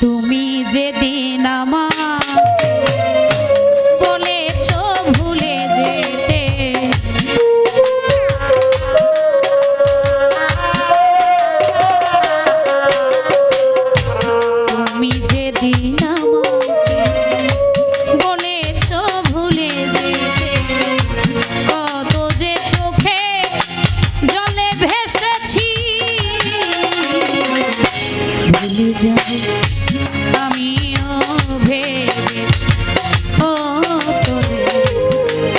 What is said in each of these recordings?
তুমি যেদিন আমার বলেছ ভুলে যেতে তুমি যেদিন আমিও ভেবে ও তোরে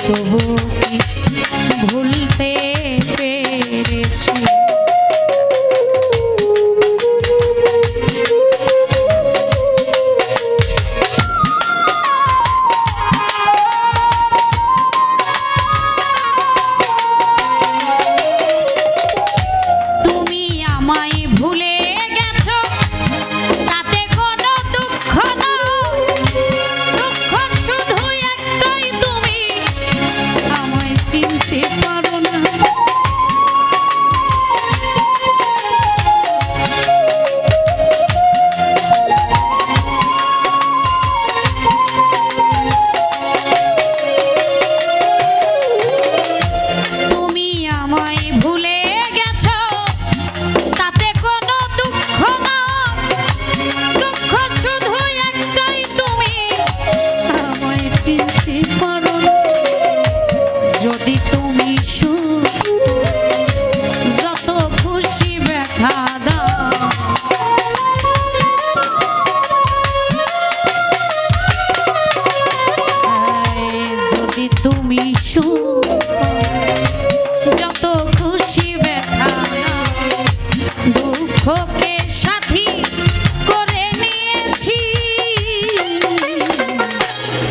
তবু চিনতে পারো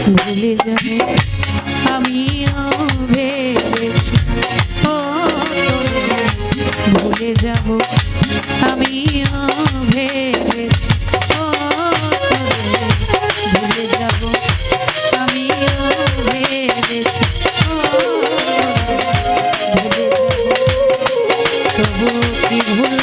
ভুলে যাব আমিও ভেবেছি ও ভুলে যাব আমিও ভুলে যাব আমিও ভুলে যাব কি ভুল